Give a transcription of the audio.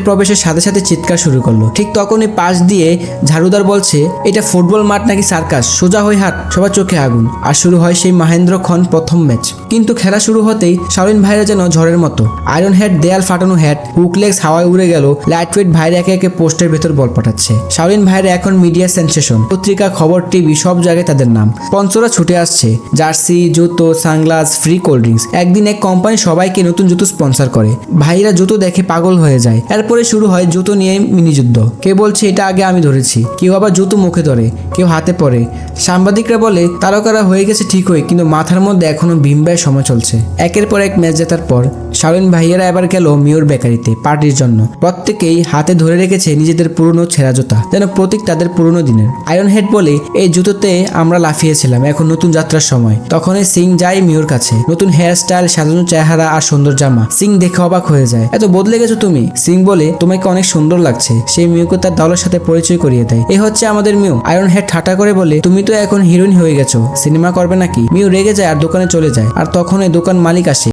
প্রবেশের সাথে সাথে চিৎকার শুরু করল। ঠিক তখনই পাশ দিয়ে ঝাড়ুদার বলছে, এটা ফুটবল মাঠ নাকি সার্কাস? সোজা হয়ে হাট, সবার চোখে আগুন। আর শুরু হয় সেই মহেন্দ্র খন প্রথম ম্যাচ। কিন্তু খেলা শুরু হতেই শাওলিন ভাইরা যেন ঝড়ের মতো। আয়রন হেড দেয়াল ফাটানো হেড হুকলেক্স হাওয়ায় উড়ে গেল লাইট ওয়েট ভাইরা একে একে পোস্টের ভেতর বল পাঠাচ্ছে। শাওলিন ভাইরা এখন মিডিয়া সেন্সেশন পত্রিকা, খবর টিভি সব জায়গায় তাদের নাম। স্পন্সররা ছুটে আসছে, জার্সি, জুতো, সানগ্লাস ফ্রি কোল্ড ড্রিঙ্কস একদিন এক কোম্পানি সবাইকে নতুন জুতো স্পন্সর করে। ভাইরা জুতো দেখে পাগল হয়ে যায়। এরপরে শুরু হয় জুতো নিয়ে মিনি যুদ্ধ কেউ বলছে এটা আগে আমি ধরেছি। কেউ আবার জুতো মুখে ধরে, কেউ হাতে পড়ে সাংবাদিকরা বলে, তারকারা হয়ে গেছে ঠিকই কিন্তু মাথার মধ্যে এখনও ভিমবায়ের সময় চলছে। একের পর এক ম্যাচ জেতার পর শালীন ভাইয়েরা এবার গেল মিওর বেকারিতে, পার্টির জন্য। প্রত্যেকেই হাতে ধরে রেখেছে নিজেদের পুরনো ছেঁড়া জুতা, যেন প্রতীক তাদের পুরনো দিনের। আয়রন হেড বলে, এই জুতোতে আমরা লাফিয়েছিলাম এখন নতুন যাত্রার সময়। তখনই সিং যায় মিওর কাছে। নতুন হেয়ার স্টাইল সাজানো চেহারা আর সুন্দর জামা। সিং দেখে অবাক হয়ে যায়, এত বদলে গেছো তুমি? সিং বলে তোমাকে অনেক সুন্দর লাগছে। সেই মিউকে তার দলের সাথে পরিচয় করিয়ে দেয়। এ হচ্ছে আমাদের মিউ। আয়রন হেড ঠাটা করে বলে, তুমি তো এখন হিরোইন হয়ে গেছো। সিনেমা করবে নাকি? মিউ রেগে যায় আর দোকানে চলে যায়। আর তখন এই দোকান মালিক আসে।